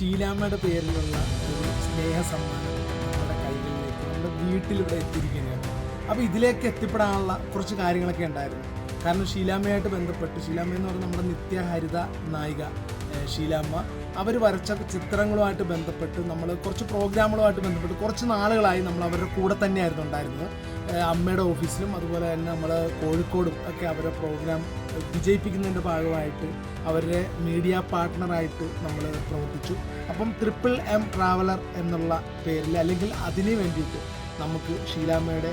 ഷീലാമ്മയുടെ പേരിലുള്ള ഒരു സ്നേഹ സമ്മാനം നമ്മുടെ കൈകളിലേക്ക് നമ്മുടെ വീട്ടിലിവിടെ എത്തിയിരിക്കുകയാണ്. അപ്പോൾ ഇതിലേക്ക് എത്തിപ്പെടാനുള്ള കുറച്ച് കാര്യങ്ങളൊക്കെ ഉണ്ടായിരുന്നു. കാരണം ഷീലാമ്മയായിട്ട് ബന്ധപ്പെട്ട് ഷീലാമ്മ എന്ന് പറഞ്ഞാൽ നമ്മുടെ നിത്യഹരിത നായിക ഷീലാമ്മ. അവർ വരച്ച ചിത്രങ്ങളുമായിട്ട് ബന്ധപ്പെട്ട് നമ്മൾ കുറച്ച് പ്രോഗ്രാമുകളുമായിട്ട് ബന്ധപ്പെട്ട് കുറച്ച് നാളുകളായി നമ്മൾ അവരുടെ കൂടെ തന്നെയായിരുന്നു ഉണ്ടായിരുന്നത്. അമ്മയുടെ ഓഫീസിലും അതുപോലെ തന്നെ നമ്മൾ കോഴിക്കോടും ഒക്കെ അവരുടെ പ്രോഗ്രാം വിജയിപ്പിക്കുന്നതിന്റെ ഭാഗമായിട്ട് അവരുടെ മീഡിയ പാർട്ട്ണറായിട്ട് നമ്മൾ പ്രവർത്തിച്ചു. അപ്പം ട്രിപ്പിൾ എം ട്രാവലർ എന്നുള്ള പേരിൽ അല്ലെങ്കിൽ അതിന് വേണ്ടിയിട്ട് നമുക്ക് ഷീലാമ്മയുടെ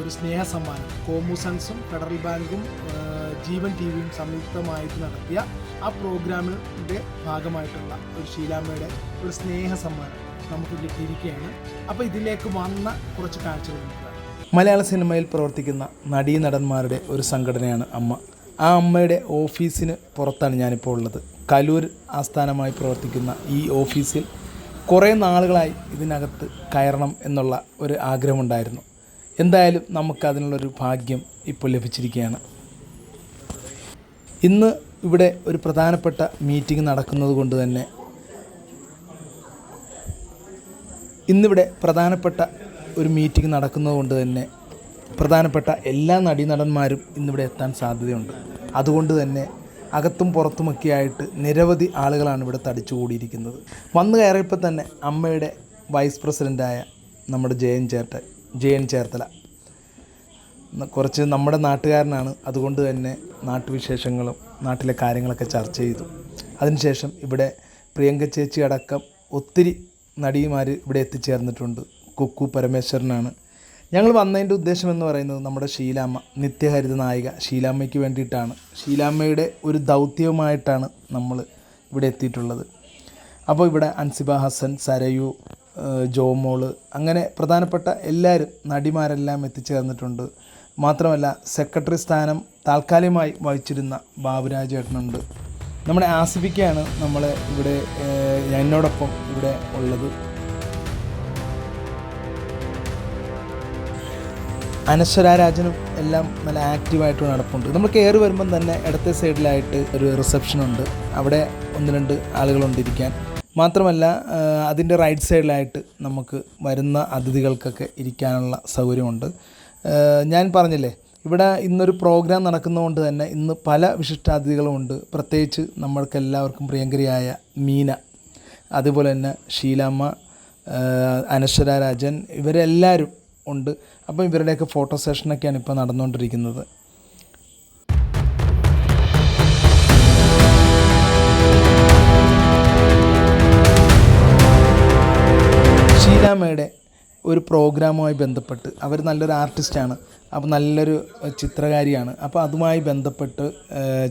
ഒരു സ്നേഹ സമ്മാനം കോമുസൻസും ഫെഡറൽ ബാങ്കും ജീവൻ ടി വിയും സംയുക്തമായിട്ട് നടത്തിയ ആ പ്രോഗ്രാമിന്റെ ഭാഗമായിട്ടുള്ള ഒരു ഷീലാമ്മയുടെ ഒരു സ്നേഹ സമ്മാനം നമുക്ക് കിട്ടിയിരിക്കുകയാണ്. അപ്പോൾ ഇതിലേക്ക് വന്ന കുറച്ച് കാഴ്ചകൾ. മലയാള സിനിമയിൽ പ്രവർത്തിക്കുന്ന നടീ നടന്മാരുടെ ഒരു സംഘടനയാണ് അമ്മ. ആ അമ്മയുടെ ഓഫീസിന് പുറത്താണ് ഞാനിപ്പോൾ ഉള്ളത്. കലൂർ ആസ്ഥാനമായി പ്രവർത്തിക്കുന്ന ഈ ഓഫീസിൽ കുറേ നാളുകളായി ഇതിനകത്ത് കയറണം എന്നുള്ള ഒരു ആഗ്രഹമുണ്ടായിരുന്നു. എന്തായാലും നമുക്കതിനുള്ളൊരു ഭാഗ്യം ഇപ്പോൾ ലഭിച്ചിരിക്കുകയാണ്. ഇന്ന് ഇവിടെ ഒരു പ്രധാനപ്പെട്ട മീറ്റിംഗ് നടക്കുന്നത് കൊണ്ട് തന്നെ ഇന്നിവിടെ പ്രധാനപ്പെട്ട ഒരു മീറ്റിംഗ് നടക്കുന്നത് കൊണ്ട് തന്നെ പ്രധാനപ്പെട്ട എല്ലാ നടീനടന്മാരും ഇന്നിവിടെ എത്താൻ സാധ്യതയുണ്ട്. അതുകൊണ്ട് തന്നെ അകത്തും പുറത്തുമൊക്കെയായിട്ട് നിരവധി ആളുകളാണ് ഇവിടെ തടിച്ചുകൂടിയിരിക്കുന്നത്. വന്നു കയറിയപ്പോൾ തന്നെ അമ്മയുടെ വൈസ് പ്രസിഡന്റായ നമ്മുടെ ജയൻ ചേർട്ടൻ ജയൻ ചേർത്തല. കുറച്ച് നമ്മുടെ നാട്ടുകാരനാണ്. അതുകൊണ്ട് തന്നെ നാട്ടുവിശേഷങ്ങളും നാട്ടിലെ കാര്യങ്ങളൊക്കെ ചർച്ച ചെയ്തു. അതിനുശേഷം ഇവിടെ പ്രിയങ്ക ചേച്ചി അടക്കം ഒത്തിരി നടിമാർ ഇവിടെ എത്തിച്ചേർന്നിട്ടുണ്ട്. കുക്കു പരമേശ്വരനാണ്. ഞങ്ങൾ വന്നതിന്റെ ഉദ്ദേശം എന്ന് പറയുന്നത് നമ്മുടെ ഷീലാമ്മ നിത്യഹരിത നായിക ഷീലാമ്മയ്ക്ക് വേണ്ടിയിട്ടാണ്. ഷീലാമ്മയുടെ ഒരു ദൗത്യവുമായിട്ടാണ് നമ്മൾ ഇവിടെ എത്തിയിട്ടുള്ളത്. അപ്പോൾ ഇവിടെ അൻസിബ ഹസൻ സരയു ജോമോൾ അങ്ങനെ പ്രധാനപ്പെട്ട എല്ലാവരും നടിമാരെല്ലാം എത്തിച്ചേർന്നിട്ടുണ്ട്. മാത്രമല്ല സെക്രട്ടറി സ്ഥാനം താൽക്കാലികമായി വഹിച്ചിരുന്ന ബാബുരാജ് ഏട്ടനുണ്ട്. നമ്മുടെ ആസിഫിക്കയാണ് നമ്മളെ ഇവിടെ എന്നോടൊപ്പം ഇവിടെ ഉള്ളത്. അനശ്വര രാജനും എല്ലാം നല്ല ആക്റ്റീവായിട്ട് നടപ്പുണ്ട്. നമ്മൾ കയറി വരുമ്പം തന്നെ ഇടത്തെ സൈഡിലായിട്ട് ഒരു റിസപ്ഷൻ ഉണ്ട്. അവിടെ ഒന്ന് രണ്ട് ആളുകളുണ്ടിരിക്കാൻ മാത്രമല്ല അതിന്റെ റൈറ്റ് സൈഡിലായിട്ട് നമുക്ക് വരുന്ന അതിഥികൾക്കൊക്കെ ഇരിക്കാനുള്ള സൗകര്യമുണ്ട്. ഞാൻ പറഞ്ഞില്ലേ ഇവിടെ ഇന്നൊരു പ്രോഗ്രാം നടക്കുന്നതുകൊണ്ട് തന്നെ ഇന്ന് പല വിശിഷ്ടാതിഥികളുമുണ്ട് പ്രത്യേകിച്ച് നമ്മൾക്ക് എല്ലാവർക്കും പ്രിയങ്കരിയായ മീന അതുപോലെ തന്നെ ഷീലാമ്മ അനശ്വര രാജൻ ഇവരെല്ലാവരും ഉണ്ട്. അപ്പോൾ ഇവരുടെയൊക്കെ ഫോട്ടോ സെഷനൊക്കെയാണ് ഇപ്പോൾ നടന്നുകൊണ്ടിരിക്കുന്നത്. ഷീലാമയുടെ ഒരു പ്രോഗ്രാമുമായി ബന്ധപ്പെട്ട് അവർ നല്ലൊരു ആർട്ടിസ്റ്റാണ്. അപ്പോൾ നല്ലൊരു ചിത്രകാരിയാണ്. അപ്പോൾ അതുമായി ബന്ധപ്പെട്ട്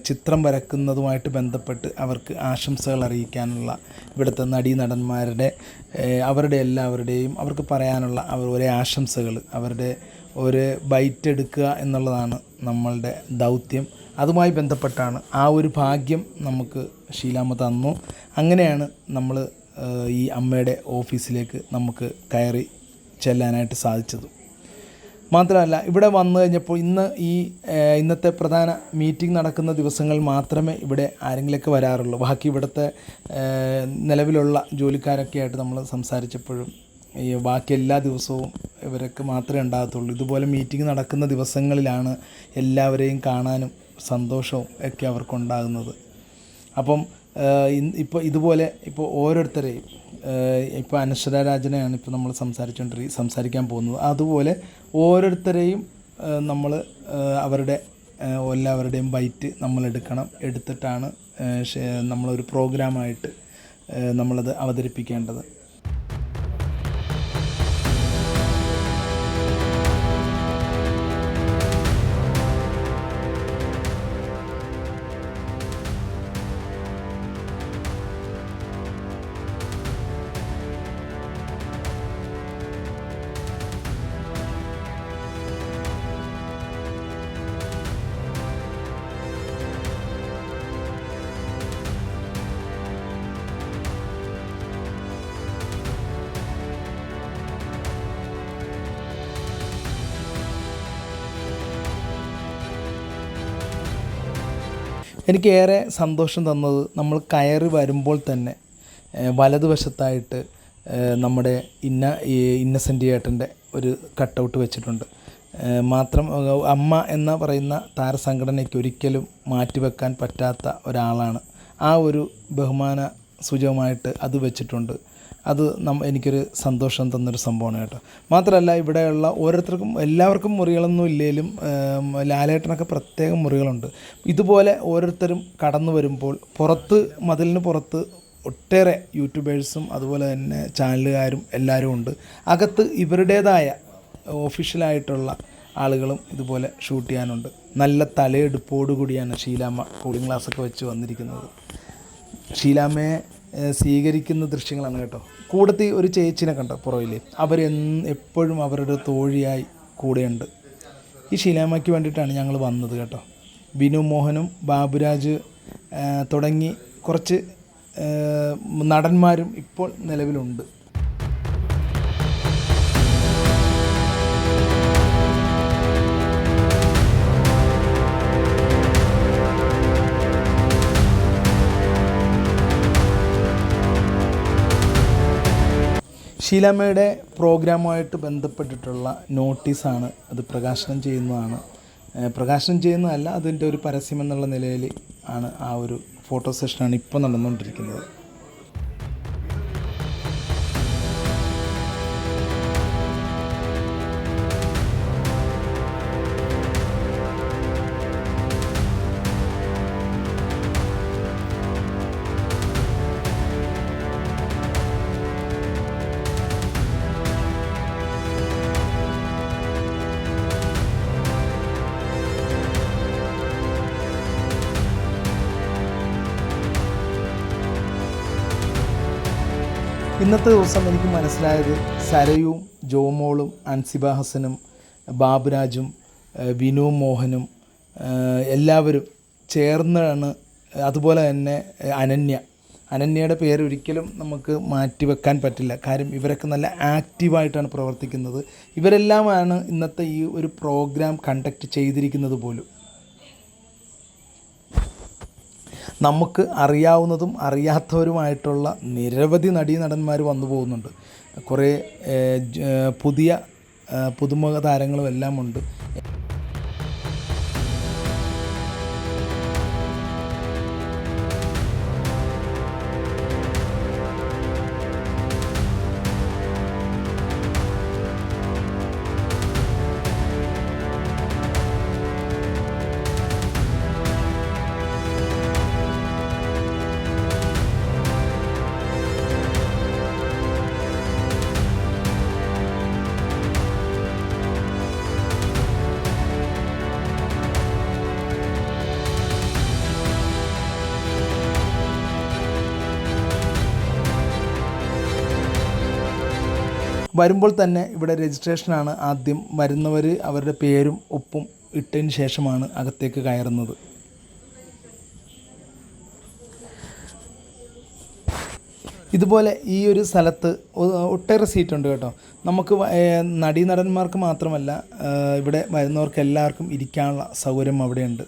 ചിത്രം വരക്കുന്നതുമായിട്ട് ബന്ധപ്പെട്ട് അവർക്ക് ആശംസകൾ അറിയിക്കാനുള്ള ഇവിടുത്തെ നടീനടന്മാരുടെ ഏഹ്, അവരുടെ എല്ലാവരുടെയും അവർക്ക് പറയാനുള്ള അവർ ഒരേ ആശംസകൾ അവരുടെ ഒരു ബൈറ്റ് എടുക്കുക എന്നുള്ളതാണ് നമ്മളുടെ ദൗത്യം. അതുമായി ബന്ധപ്പെട്ടാണ് ആ ഒരു ഭാഗ്യം നമുക്ക് ഷീലാമ്മ തന്നു. അങ്ങനെയാണ് നമ്മൾ ഈ അമ്മയുടെ ഓഫീസിലേക്ക് നമുക്ക് കയറി ചെല്ലാനായിട്ട് സാധിച്ചത്. മാത്രമല്ല ഇവിടെ വന്നു കഴിഞ്ഞപ്പോൾ ഇന്ന് ഈ ഇന്നത്തെ പ്രധാന മീറ്റിംഗ് നടക്കുന്ന ദിവസങ്ങൾ മാത്രമേ ഇവിടെ ആരെങ്കിലുമൊക്കെ വരാറുള്ളൂ. ബാക്കി ഇവിടുത്തെ നിലവിലുള്ള ജോലിക്കാരൊക്കെ ആയിട്ട് നമ്മൾ സംസാരിച്ചപ്പോഴും ഈ ബാക്കി എല്ലാ ദിവസവും ഇവരൊക്കെ മാത്രമേ ഉണ്ടാകത്തുള്ളൂ. ഇതുപോലെ മീറ്റിംഗ് നടക്കുന്ന ദിവസങ്ങളിലാണ് എല്ലാവരെയും കാണാനും സന്തോഷവും ഒക്കെ അവർക്കുണ്ടാകുന്നത്. അപ്പം ഇപ്പോൾ ഇതുപോലെ ഇപ്പോൾ ഓരോരുത്തരെയും ഇപ്പോൾ അനശ്വര രാജനെയാണ് ഇപ്പോൾ നമ്മൾ സംസാരിച്ചുകൊണ്ടിരി സംസാരിക്കാൻ പോകുന്നത്. അതുപോലെ ഓരോരുത്തരെയും നമ്മൾ അവരുടെ എല്ലാവരുടെയും ബൈറ്റ് നമ്മൾ എടുക്കണം എടുത്തിട്ടാണ് നമ്മളൊരു പ്രോഗ്രാമായിട്ട് നമ്മളത് അവതരിപ്പിക്കേണ്ടത്. എനിക്ക് ഏറെ സന്തോഷം തന്നത് നമ്മൾ കയറി വരുമ്പോൾ തന്നെ വലതുവശത്തായിട്ട് നമ്മുടെ ഇന്ന ഇന്നസെന്റ് ഏട്ടന്റെ ഒരു കട്ടൗട്ട് വെച്ചിട്ടുണ്ട്. മാത്രം അമ്മ എന്ന് പറയുന്ന താരസംഘടനയ്ക്ക് ഒരിക്കലും മാറ്റിവെക്കാൻ പറ്റാത്ത ഒരാളാണ്. ആ ഒരു ബഹുമാന സൂചകമായിട്ട് അത് വെച്ചിട്ടുണ്ട്. അത് നം എനിക്കൊരു സന്തോഷം തന്നൊരു സംഭവമാണ് കേട്ടോ. മാത്രമല്ല ഇവിടെയുള്ള ഓരോരുത്തർക്കും എല്ലാവർക്കും മുറികളൊന്നും ഇല്ലെങ്കിലും ലാലേട്ടനൊക്കെ പ്രത്യേകം മുറികളുണ്ട്. ഇതുപോലെ ഓരോരുത്തരും കടന്നു വരുമ്പോൾ പുറത്ത് മതിലിന് പുറത്ത് ഒട്ടേറെ യൂട്യൂബേഴ്സും അതുപോലെ തന്നെ ചാനലുകാരും എല്ലാവരും ഉണ്ട്. അകത്ത് ഇവരുടേതായ ഒഫീഷ്യലായിട്ടുള്ള ആളുകളും ഇതുപോലെ ഷൂട്ട് ചെയ്യാനുണ്ട്. നല്ല തലയെടുപ്പോടുകൂടിയാണ് ഷീലാമ്മ കൂളിംഗ് ഗ്ലാസ്സൊക്കെ വെച്ച് വന്നിരിക്കുന്നത്. ഷീലാമ്മയെ സ്വീകരിക്കുന്ന ദൃശ്യങ്ങളാണ് കേട്ടോ. കൂടത്തി ഒരു ചേച്ചിനെ കണ്ടോ പുറകിൽ അവർ എപ്പോഴും അവരുടെ തോഴിയായി കൂടെയുണ്ട്. ഈ ശിലാമയ്ക്ക് വേണ്ടിയിട്ടാണ് ഞങ്ങൾ വന്നത് കേട്ടോ. ബിനു മോഹനും ബാബുരാജ് തുടങ്ങി കുറച്ച് നടന്മാരും ഇപ്പോൾ നിലവിലുണ്ട്. ഷീലാമ്മയുടെ പ്രോഗ്രാമുമായിട്ട് ബന്ധപ്പെട്ടിട്ടുള്ള നോട്ടീസാണ് അത് പ്രകാശനം ചെയ്യുന്നതാണ്. പ്രകാശനം ചെയ്യുന്നതല്ല അതിന്റെ ഒരു പരസ്യം എന്നുള്ള നിലയിൽ ആണ് ആ ഒരു ഫോട്ടോ സെഷനാണ് ഇപ്പോൾ നടന്നുകൊണ്ടിരിക്കുന്നത്. ഇന്നത്തെ ദിവസം എനിക്ക് മനസ്സിലായത് സരയും ജോമോളും അൻസിബ ഹസനും ബാബുരാജും വിനു മോഹനും എല്ലാവരും ചേർന്നാണ് അതുപോലെ തന്നെ അനന്യ. അനന്യയുടെ പേര് ഒരിക്കലും നമുക്ക് മാറ്റിവെക്കാൻ പറ്റില്ല. കാര്യം ഇവരൊക്കെ നല്ല ആക്റ്റീവായിട്ടാണ് പ്രവർത്തിക്കുന്നത്. ഇവരെല്ലാമാണ് ഇന്നത്തെ ഈ ഒരു പ്രോഗ്രാം കണ്ടക്ട് ചെയ്തിരിക്കുന്നത് പോലും. നമുക്ക് അറിയാവുന്നതും അറിയാത്തവരുമായിട്ടുള്ള നിരവധി നടീനടന്മാർ വന്നു പോകുന്നുണ്ട്. കുറേ പുതിയ പുതുമുഖ താരങ്ങളും എല്ലാം വരുമ്പോൾ തന്നെ ഇവിടെ രജിസ്ട്രേഷനാണ് ആദ്യം വരുന്നവർ അവരുടെ പേരും ഒപ്പും ഇട്ടതിന് ശേഷമാണ് അകത്തേക്ക് കയറുന്നത്. ഇതുപോലെ ഈ ഒരു സ്ഥലത്ത് ഒട്ടേറെ സീറ്റുണ്ട് കേട്ടോ. നമുക്ക് നടീനടന്മാർക്ക് മാത്രമല്ല ഇവിടെ വരുന്നവർക്ക് എല്ലാവർക്കും ഇരിക്കാനുള്ള സൗകര്യം അവിടെയുണ്ട്.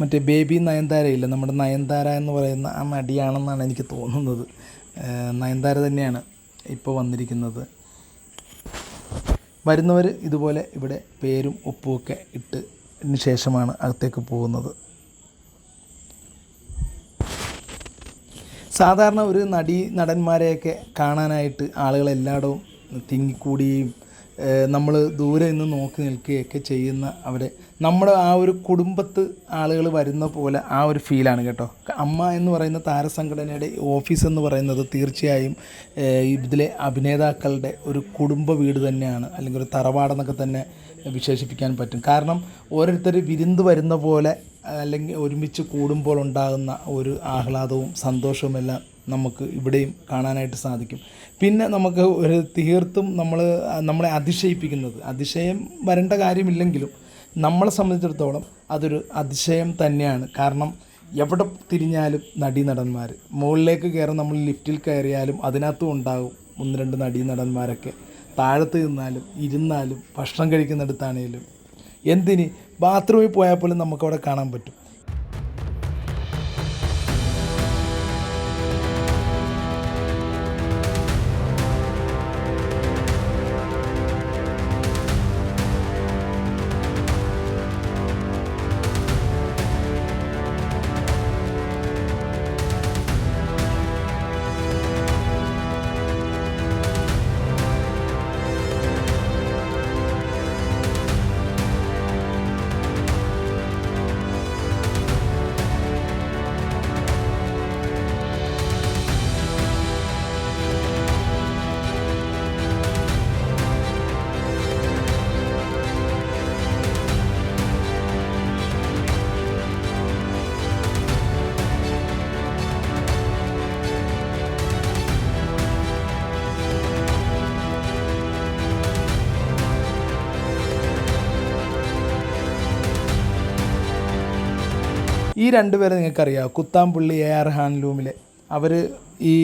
മറ്റേ ബേബി നയൻതാരയില്ല നമ്മുടെ നയൻതാര എന്ന് പറയുന്ന ആ നടിയാണെന്നാണ് എനിക്ക് തോന്നുന്നത്. നയൻതാര തന്നെയാണ് ഇപ്പോൾ വന്നിരിക്കുന്നത്. വരുന്നവർ ഇതുപോലെ ഇവിടെ പേരും ഒപ്പുമൊക്കെ ഇട്ട് ശേഷമാണ് അകത്തേക്ക് പോകുന്നത്. സാധാരണ ഒരു നടി നടന്മാരെയൊക്കെ കാണാനായിട്ട് ആളുകൾ എല്ലായിടവും തിങ്ങിക്കൂടിയും നമ്മൾ ദൂരെ നിന്ന് നോക്കി നിൽക്കുകയൊക്കെ ചെയ്യുന്ന അവരെ. നമ്മുടെ ആ ഒരു കുടുംബത്ത് ആളുകൾ വരുന്ന പോലെ ആ ഒരു ഫീലാണ് കേട്ടോ. അമ്മ എന്ന് പറയുന്ന താരസംഘടനയുടെ ഓഫീസ് എന്ന് പറയുന്നത് തീർച്ചയായും ഇതിലെ അഭിനേതാക്കളുടെ ഒരു കുടുംബ വീട് തന്നെയാണ്. അല്ലെങ്കിൽ ഒരു തറവാടെന്നൊക്കെ തന്നെ വിശേഷിപ്പിക്കാൻ പറ്റും. കാരണം ഓരോരുത്തർ വിരുന്ന് വരുന്ന പോലെ അല്ലെങ്കിൽ ഒരുമിച്ച് കൂടുമ്പോൾ ഉണ്ടാകുന്ന ഒരു ആഹ്ലാദവും സന്തോഷവുമെല്ലാം നമുക്ക് ഇവിടെയും കാണാനായിട്ട് സാധിക്കും. പിന്നെ നമുക്ക് ഒരു തീർത്തും നമ്മൾ നമ്മളെ അതിശയിപ്പിക്കുന്നത് അതിശയം വരേണ്ട കാര്യമില്ലെങ്കിലും നമ്മളെ സംബന്ധിച്ചിടത്തോളം അതൊരു അതിശയം തന്നെയാണ്. കാരണം എവിടെ തിരിഞ്ഞാലും നടീനടന്മാർ മുകളിലേക്ക് കയറും നമ്മൾ ലിഫ്റ്റിൽ കയറിയാലും അതിനകത്തും ഉണ്ടാകും ഒന്ന് രണ്ട് നടീനടന്മാരൊക്കെ താഴത്ത് നിന്നാലും ഇരുന്നാലും ഭക്ഷണം കഴിക്കുന്നിടത്താണേലും. എന്തിന്? ബാത്റൂമിൽ പോയാൽ പോലും നമുക്കവിടെ കാണാൻ പറ്റും. രണ്ടുപേരെ നിങ്ങൾക്കറിയാം. കുത്താമ്പുള്ളി എ ആർ ഹാൻഡ്ലൂമിലെ അവർ ഈ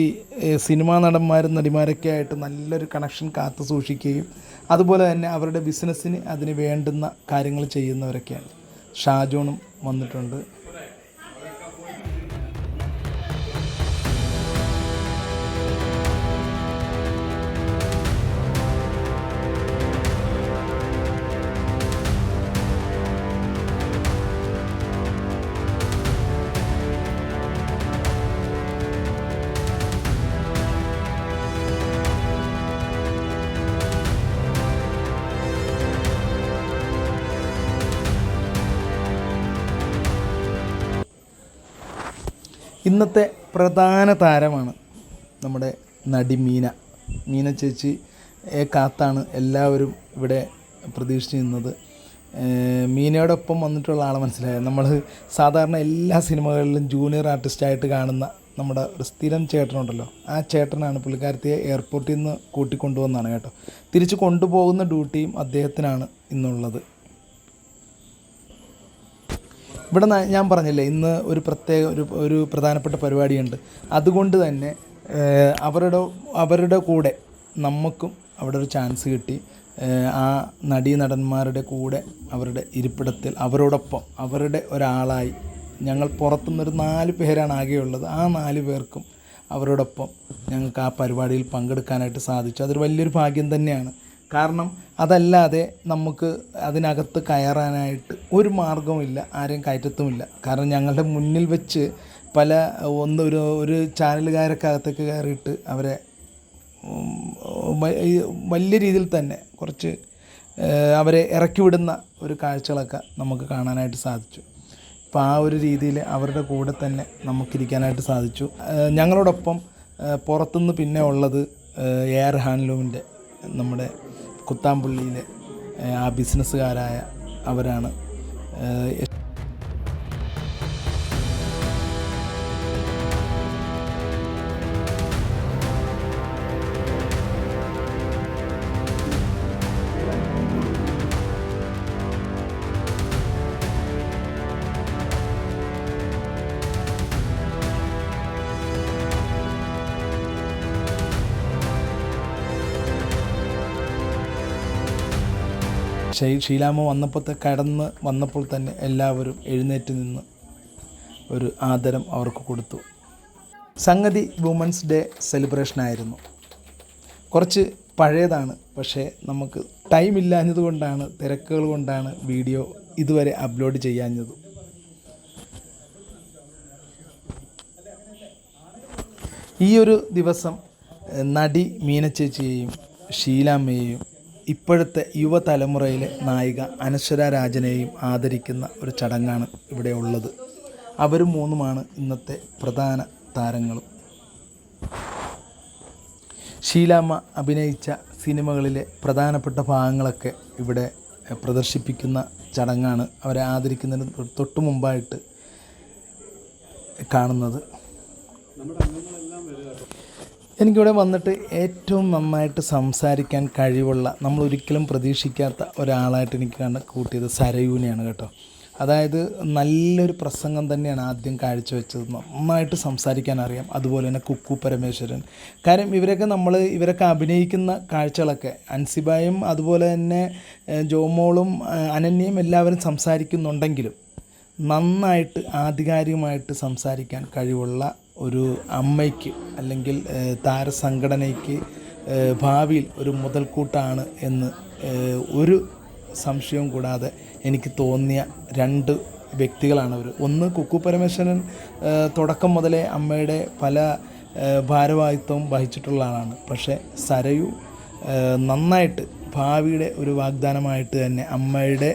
സിനിമാ നടന്മാരും നടിമാരൊക്കെ ആയിട്ട് നല്ലൊരു കണക്ഷൻ കാത്തു സൂക്ഷിക്കുകയും അതുപോലെ തന്നെ അവരുടെ ബിസിനസ്സിന് അതിന് വേണ്ടുന്ന കാര്യങ്ങൾ ചെയ്യുന്നവരൊക്കെയാണ്. ഷാജോണും വന്നിട്ടുണ്ട്. ഇന്നത്തെ പ്രധാന താരമാണ് നമ്മുടെ നടി മീന. മീന ചേച്ചി കാത്താണ് എല്ലാവരും ഇവിടെ പ്രതീക്ഷിച്ച് നിന്നത് മീനയോടൊപ്പം വന്നിട്ടുള്ള ആളെ മനസ്സിലായത് നമ്മൾ സാധാരണ എല്ലാ സിനിമകളിലും ജൂനിയർ ആർട്ടിസ്റ്റായിട്ട് കാണുന്ന നമ്മുടെ ഒരു സ്ഥിരം ചേട്ടനുണ്ടല്ലോ. ആ ചേട്ടനാണ് പുള്ളിക്കാരത്തിയെ എയർപോർട്ടിൽ നിന്ന് കൂട്ടിക്കൊണ്ടുവന്നാണ് കേട്ടോ. തിരിച്ച് കൊണ്ടുപോകുന്ന ഡ്യൂട്ടിയും അദ്ദേഹത്തിനാണ് ഇന്നുള്ളത്. ഇവിടെ ഞാൻ പറഞ്ഞില്ലേ ഇന്ന് ഒരു പ്രത്യേക ഒരു ഒരു പ്രധാനപ്പെട്ട പരിപാടിയുണ്ട്. അതുകൊണ്ട് തന്നെ അവരുടെ അവരുടെ കൂടെ നമുക്കും അവിടെ ഒരു ചാൻസ് കിട്ടി. ആ നടീ നടന്മാരുടെ കൂടെ അവരുടെ ഇരിപ്പിടത്തിൽ അവരോടൊപ്പം അവരുടെ ഒരാളായി ഞങ്ങൾ പുറത്തുനിന്നൊരു നാല് പേരാണ് ആകെയുള്ളത്. ആ നാല് പേർക്കും അവരോടൊപ്പം ഞങ്ങൾക്ക് ആ പരിപാടിയിൽ പങ്കെടുക്കാനായിട്ട് സാധിച്ചു. അതൊരു വലിയൊരു ഭാഗ്യം തന്നെയാണ്. കാരണം അതല്ലാതെ നമുക്ക് അതിനകത്ത് കയറാനായിട്ട് ഒരു മാർഗവുമില്ല ആരെയും കയറ്റത്തുമില്ല. കാരണം ഞങ്ങളുടെ മുന്നിൽ വെച്ച് പല ഒന്ന് ഒരു ഒരു ചാനലുകാരൊക്കെ അകത്തേക്ക് കയറിയിട്ട് അവരെ വലിയ രീതിയിൽ തന്നെ കുറച്ച് അവരെ ഇറക്കി വിടുന്ന ഒരു കാഴ്ചകളൊക്കെ നമുക്ക് കാണാനായിട്ട് സാധിച്ചു. അപ്പോൾ ആ ഒരു രീതിയിൽ അവരുടെ കൂടെ തന്നെ നമുക്കിരിക്കാനായിട്ട് സാധിച്ചു. ഞങ്ങളോടൊപ്പം പുറത്തുനിന്ന് പിന്നെ ഉള്ളത് എയർ ഹാൻഡ്ലൂമിന്റെ നമ്മുടെ കുത്താമ്പുള്ളിയിലെ ആ ബിസിനസ്സുകാരായ അവരാണ് ഏഹ്, ഷൈ- ഷീലാമ്മ വന്നപ്പോഴത്തെ കടന്ന് വന്നപ്പോൾ തന്നെ എല്ലാവരും എഴുന്നേറ്റ് നിന്ന് ഒരു ആദരം അവർക്ക് കൊടുത്തു. സംഗതി വുമൻസ് ഡേ സെലിബ്രേഷൻ ആയിരുന്നു. കുറച്ച് പഴയതാണ് പക്ഷേ നമുക്ക് ടൈം ഇല്ലാഞ്ഞത് കൊണ്ടാണ് തിരക്കുകൾ കൊണ്ടാണ് വീഡിയോ ഇതുവരെ അപ്ലോഡ് ചെയ്യാഞ്ഞത്. ഈ ഒരു ദിവസം നടി മീനച്ചേച്ചിയെയും ഷീലാമ്മയെയും ഇപ്പോഴത്തെ യുവതലമുറയിലെ നായിക അനശ്വര രാജനെയും ആദരിക്കുന്ന ഒരു ചടങ്ങാണ് ഇവിടെ ഉള്ളത്. അവരും മൂന്നുമാണ് ഇന്നത്തെ പ്രധാന താരങ്ങളും. ഷീലാമ്മ അഭിനയിച്ച സിനിമകളിലെ പ്രധാനപ്പെട്ട ഭാഗങ്ങളൊക്കെ ഇവിടെ പ്രദർശിപ്പിക്കുന്ന ചടങ്ങാണ് അവരെ ആദരിക്കുന്നതിന് തൊട്ടു മുമ്പായിട്ട് കാണുന്നത്. എനിക്കിവിടെ വന്നിട്ട് ഏറ്റവും നന്നായിട്ട് സംസാരിക്കാൻ കഴിവുള്ള നമ്മൾ ഒരിക്കലും പ്രതീക്ഷിക്കാത്ത ഒരാളായിട്ട് എനിക്ക് കണ്ട കൂട്ടിയത് സരയൂനെയാണ് കേട്ടോ. അതായത് നല്ലൊരു പ്രസംഗം തന്നെയാണ് ആദ്യം കാഴ്ചവെച്ചത്. നന്നായിട്ട് സംസാരിക്കാൻ അറിയാം. അതുപോലെ തന്നെ കുക്കു പരമേശ്വരൻ. കാര്യം ഇവരൊക്കെ നമ്മൾ ഇവരൊക്കെ അഭിനയിക്കുന്ന കാഴ്ചകളൊക്കെ അൻസിബായും അതുപോലെ തന്നെ ജോമോളും അനന്യയും എല്ലാവരും സംസാരിക്കുന്നുണ്ടെങ്കിലും നന്നായിട്ട് ആധികാരികമായിട്ട് സംസാരിക്കാൻ കഴിവുള്ള ഒരു അമ്മയ്ക്ക് അല്ലെങ്കിൽ താരസംഘടനയ്ക്ക് ഭാവിയിൽ ഒരു മുതൽക്കൂട്ടാണ് എന്ന് ഒരു സംശയവും കൂടാതെ എനിക്ക് തോന്നിയ രണ്ട് വ്യക്തികളാണ് അവർ ഒന്ന് കുക്കു പരമേശ്വരൻ തുടക്കം മുതലേ അമ്മയുടെ പല ഭാരവാഹിത്വം വഹിച്ചിട്ടുള്ള ആളാണ്. പക്ഷേ സരയു നന്നായിട്ട് ഭാവിയുടെ ഒരു വാഗ്ദാനമായിട്ട് തന്നെ അമ്മയുടെ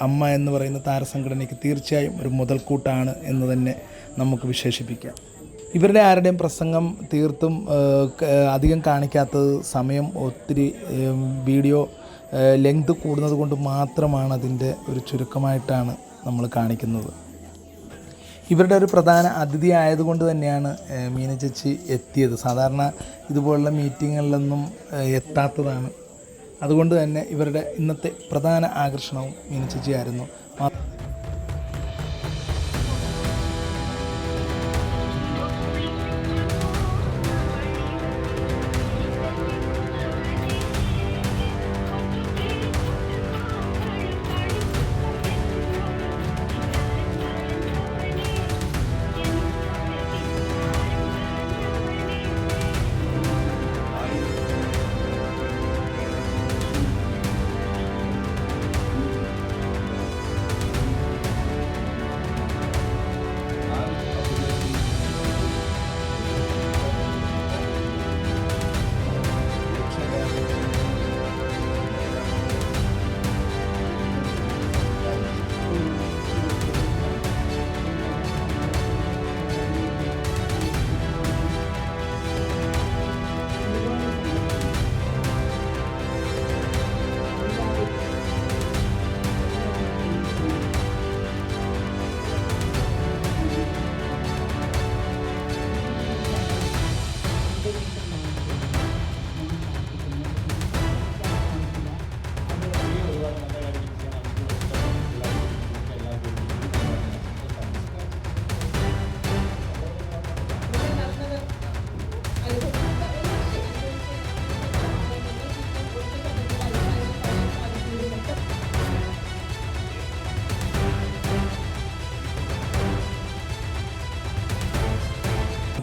അമ്മ എന്ന് പറയുന്ന താരസംഘടനയ്ക്ക് തീർച്ചയായും ഒരു മുതൽക്കൂട്ടാണ് എന്ന് തന്നെ നമുക്ക് വിശേഷിപ്പിക്കാം. ഇവരുടെ ആരുടെയും പ്രസംഗം തീർത്തും അധികം കാണിക്കാത്തത് സമയം ഒത്തിരി വീഡിയോ ലെങ്ത് കൂടുന്നത് കൊണ്ട് മാത്രമാണ് അതിന്റെ ഒരു ചുരുക്കമായിട്ടാണ് നമ്മൾ കാണിക്കുന്നത്. ഇവരുടെ ഒരു പ്രധാന അതിഥി ആയതുകൊണ്ട് തന്നെയാണ് മീന ചേച്ചി എത്തിയത്. സാധാരണ ഇതുപോലുള്ള മീറ്റിങ്ങുകളിലൊന്നും എത്താത്തതാണ്. അതുകൊണ്ട് തന്നെ ഇവരുടെ ഇന്നത്തെ പ്രധാന ആകർഷണവും മീന ചേച്ചിയായിരുന്നു.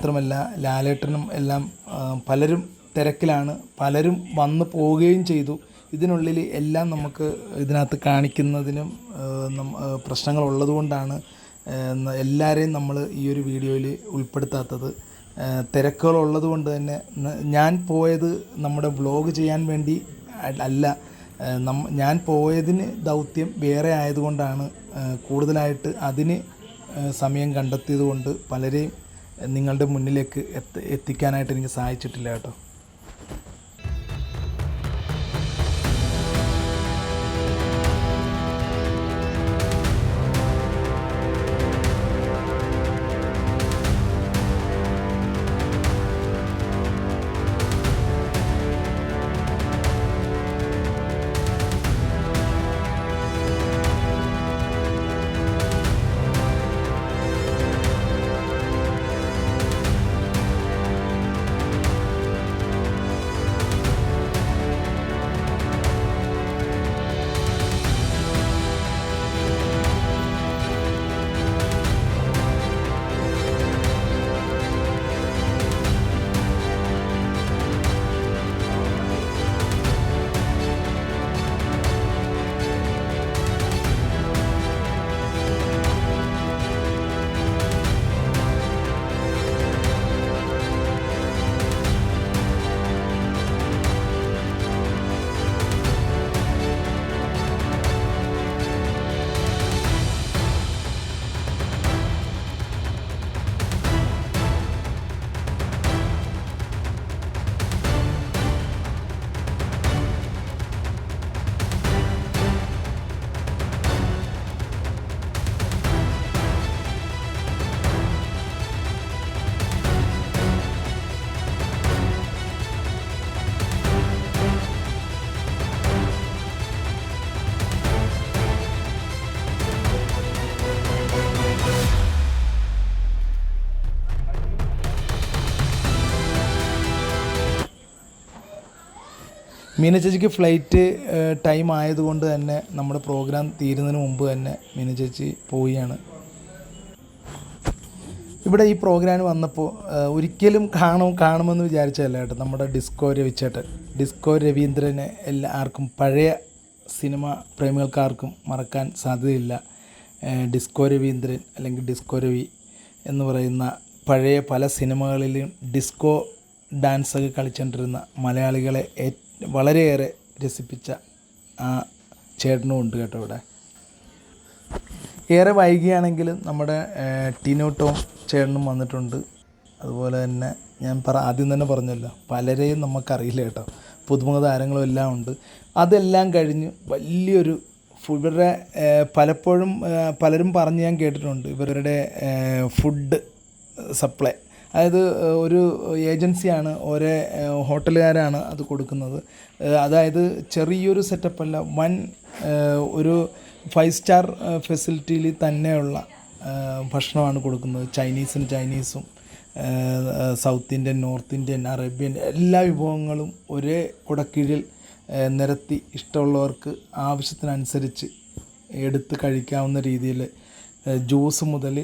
മാത്രമല്ല ലാലേട്ടനും എല്ലാം പലരും തിരക്കിലാണ് പലരും വന്നു പോവുകയും ചെയ്തു. ഇതിനുള്ളിൽ എല്ലാം നമുക്ക് ഇതിനകത്ത് കാണിക്കുന്നതിനും പ്രശ്നങ്ങൾ ഉള്ളതുകൊണ്ടാണ് എല്ലാവരെയും നമ്മൾ ഈ ഒരു വീഡിയോയിൽ ഉൾപ്പെടുത്താത്തത്. തിരക്കുകൾ തിരക്കുകളുള്ളത് കൊണ്ട് തന്നെ ഞാൻ പോയത് നമ്മുടെ വ്ലോഗ് ചെയ്യാൻ വേണ്ടി അല്ല ഞാൻ പോയതിന് ദൗത്യം വേറെ ആയതുകൊണ്ടാണ് കൂടുതലായിട്ട് അതിന് സമയം കണ്ടെത്തിയത് കൊണ്ട് പലരെയും നിങ്ങളുടെ മുന്നിലേക്ക് എത്തി എത്തിക്കാനായിട്ട് എനിക്ക് സാധിച്ചിട്ടില്ല കേട്ടോ. മീന ചേച്ചിക്ക് ഫ്ലൈറ്റ് ടൈം ആയതുകൊണ്ട് തന്നെ നമ്മുടെ പ്രോഗ്രാം തീരുന്നതിന് മുമ്പ് തന്നെ മീന ചേച്ചി പോവുകയാണ്. ഇവിടെ ഈ പ്രോഗ്രാം വന്നപ്പോൾ ഒരിക്കലും കാണും കാണുമെന്ന് വിചാരിച്ചതല്ല കേട്ടോ നമ്മുടെ ഡിസ്കോ രവിച്ചേട്ടൻ. ഡിസ്കോ രവീന്ദ്രനെ എല്ലാവർക്കും പഴയ സിനിമ പ്രേമികൾക്കാർക്കും മറക്കാൻ സാധ്യതയില്ല. ഡിസ്കോ രവീന്ദ്രൻ അല്ലെങ്കിൽ ഡിസ്കോ രവി എന്ന് പറയുന്ന പഴയ പല സിനിമകളിലും ഡിസ്കോ ഡാൻസൊക്കെ കളിച്ചുകൊണ്ടിരുന്ന മലയാളികളെ ഏ- വളരെയേറെ രസിപ്പിച്ച ആ ചേട്ടനും ഉണ്ട് കേട്ടോ ഇവിടെ. ഏറെ വൈകിയാണെങ്കിലും നമ്മുടെ ടീനോ ടോം ചേട്ടനും വന്നിട്ടുണ്ട്. അതുപോലെ തന്നെ ഞാൻ പറ ആദ്യം തന്നെ പറഞ്ഞല്ലോ പലരെയും നമുക്കറിയില്ല കേട്ടോ. പുതുമുഖ താരങ്ങളും എല്ലാം ഉണ്ട്. അതെല്ലാം കഴിഞ്ഞ് വലിയൊരു ഇവരുടെ പലപ്പോഴും പലരും പറഞ്ഞ് ഞാൻ കേട്ടിട്ടുണ്ട്. ഇവരുടെ ഫുഡ് സപ്ലൈ. അതായത് ഒരു ഏജൻസിയാണ് ഒരേ ഹോട്ടലുകാരാണ് അത് കൊടുക്കുന്നത്. അതായത് ചെറിയൊരു സെറ്റപ്പല്ല വൻ ഒരു ഫൈവ് സ്റ്റാർ ഫെസിലിറ്റിയിൽ തന്നെയുള്ള ഭക്ഷണമാണ് കൊടുക്കുന്നത്. ചൈനീസിന് ചൈനീസും south Indian north Indian Arabian എല്ലാ വിഭവങ്ങളും ഒരേ കുടക്കീഴിൽ നിരത്തി ഇഷ്ടമുള്ളവർക്ക് ആവശ്യത്തിനനുസരിച്ച് എടുത്ത് കഴിക്കാവുന്ന രീതിയിൽ ജ്യൂസ് മുതൽ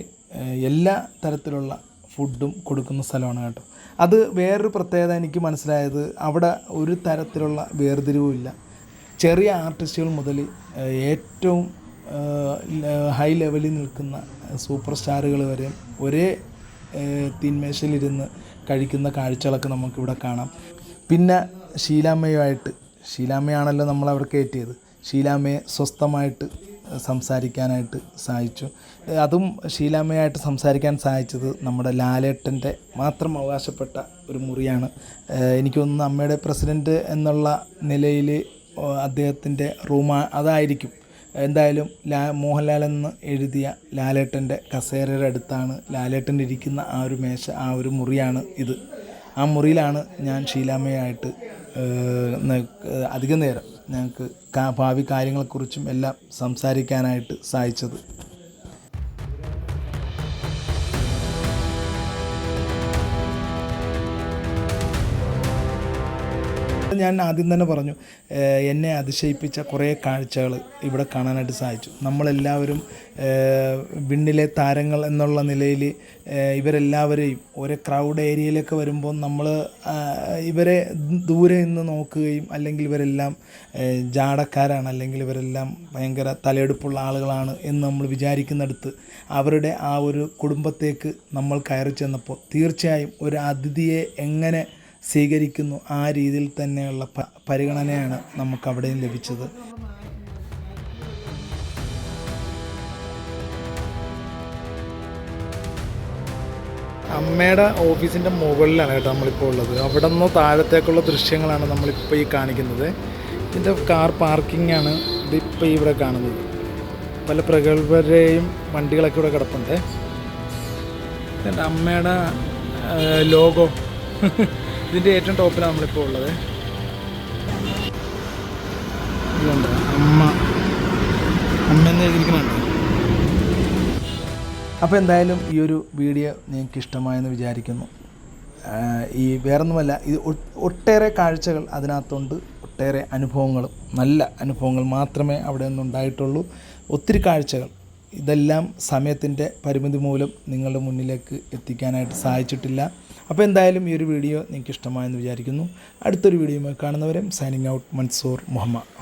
എല്ലാ തരത്തിലുള്ള ഫുഡും കൊടുക്കുന്ന സ്ഥലമാണ് കേട്ടോ. അത് വേറൊരു പ്രത്യേകത എനിക്ക് മനസ്സിലായത് അവിടെ ഒരു തരത്തിലുള്ള വേർതിരിവുമില്ല ചെറിയ ആർട്ടിസ്റ്റുകൾ മുതൽ ഏറ്റവും ഹൈ ലെവലിൽ നിൽക്കുന്ന സൂപ്പർ സ്റ്റാറുകൾ വരെ ഒരേ തിന്മേശയിലിരുന്ന് കഴിക്കുന്ന കാഴ്ചകളൊക്കെ നമുക്കിവിടെ കാണാം. പിന്നെ ശീലാമ്മയുമായിട്ട് ശീലാമ്മയാണല്ലോ നമ്മൾ അവിടെ കയറ്റിയത്. ശീലാമ്മയെ സ്വസ്ഥമായിട്ട് സംസാരിക്കാനായിട്ട് സാധിച്ചു അതും ഷീലാമ്മയായിട്ട് സംസാരിക്കാൻ സാധിച്ചത് നമ്മുടെ ലാലേട്ടന്റെ മാത്രം അവകാശപ്പെട്ട ഒരു മുറിയാണ്. എനിക്ക് അമ്മയുടെ പ്രസിഡന്റ് എന്നുള്ള നിലയിൽ അദ്ദേഹത്തിന്റെ റൂമാ അതായിരിക്കും. എന്തായാലും ലാ മോഹൻലാൽ എന്ന് എഴുതിയ ലാലേട്ടന്റെ കസേരയുടെ അടുത്താണ് ലാലേട്ടൻ ഇരിക്കുന്ന ആ ഒരു മേശ ആ ഒരു മുറിയാണ് ഇത്. ആ മുറിയിലാണ് ഞാൻ ഷീലാമ്മയായിട്ട് അധിക നേരം ഞങ്ങൾക്ക് ഭാവി കാര്യങ്ങളെക്കുറിച്ചും എല്ലാം സംസാരിക്കാനായിട്ട് സാധിച്ചത്. ഞാൻ ആദ്യം തന്നെ പറഞ്ഞു എന്നെ അതിശയിപ്പിച്ച കുറേ കാഴ്ചകൾ ഇവിടെ കാണാനായിട്ട് സാധിച്ചു നമ്മളെല്ലാവരും വിണ്ണിലെ താരങ്ങൾ എന്നുള്ള നിലയിൽ ഇവരെല്ലാവരെയും ഒരു ക്രൗഡ് ഏരിയയിലൊക്കെ വരുമ്പോൾ നമ്മൾ ഇവരെ ദൂരെ നിന്ന് നോക്കുകയും അല്ലെങ്കിൽ ഇവരെല്ലാം ജാടക്കാരാണ് അല്ലെങ്കിൽ ഇവരെല്ലാം ഭയങ്കര തലയെടുപ്പുള്ള ആളുകളാണ് എന്ന് നമ്മൾ വിചാരിക്കുന്നിടത്ത് അവരുടെ ആ ഒരു കുടുംബത്തേക്ക് നമ്മൾ കയറി ചെന്നപ്പോൾ തീർച്ചയായും ഒരു അതിഥിയെ എങ്ങനെ സ്വീകരിക്കുന്നു. ആ രീതിയിൽ തന്നെയുള്ള പരിഗണനയാണ് നമുക്ക് അവിടെയും ലഭിച്ചത്. അമ്മയുടെ ഓഫീസിന്റെ മുകളിലാണ് കേട്ടോ നമ്മളിപ്പോൾ ഉള്ളത്. അവിടെ നിന്ന് താഴത്തേക്കുള്ള ദൃശ്യങ്ങളാണ് നമ്മളിപ്പോൾ ഈ കാണിക്കുന്നത്. ഇതിന്റെ കാർ പാർക്കിംഗ് ആണ് ഇതിപ്പോൾ ഇവിടെ കാണുന്നത്. പല പ്രഗത്ഭരെയും വണ്ടികളൊക്കെ ഇവിടെ കിടപ്പുണ്ട്. എന്റെ അമ്മയുടെ ലോഗോ. ഇതിന്റെ ഏറ്റവും ടോപ്പിലാണ് നമ്മളിപ്പോൾ ഉള്ളത്. ഇതുണ്ട്? അമ്മ. അമ്മ എന്ന് എഴുതിയിരിക്കുന്നുണ്ട് അപ്പോൾ എന്തായാലും ഈ ഒരു വീഡിയോ നിങ്ങൾക്ക് ഇഷ്ടമായെന്ന് വിചാരിക്കുന്നു. ഈ വേറൊന്നുമല്ല ഇത് ഒട്ടേറെ കാഴ്ചകൾ അതിനകത്തുണ്ട് ഒട്ടേറെ അനുഭവങ്ങളും നല്ല അനുഭവങ്ങൾ മാത്രമേ അവിടെ നിന്നുണ്ടായിട്ടുള്ളൂ. ഒത്തിരി കാഴ്ചകൾ. ഇതെല്ലാം സമയത്തിന്റെ പരിമിതി മൂലം നിങ്ങളുടെ മുന്നിലേക്ക് എത്തിക്കാനായിട്ട് സാധിച്ചിട്ടില്ല. അപ്പോൾ എന്തായാലും ഈ ഒരു വീഡിയോ നിങ്ങൾക്ക് ഇഷ്ടമായെന്ന് വിചാരിക്കുന്നു. അടുത്തൊരു വീഡിയോയുമായി കാണുന്നവരെ സൈനിങ് ഔട്ട് മൻസൂർ മുഹമ്മദ്.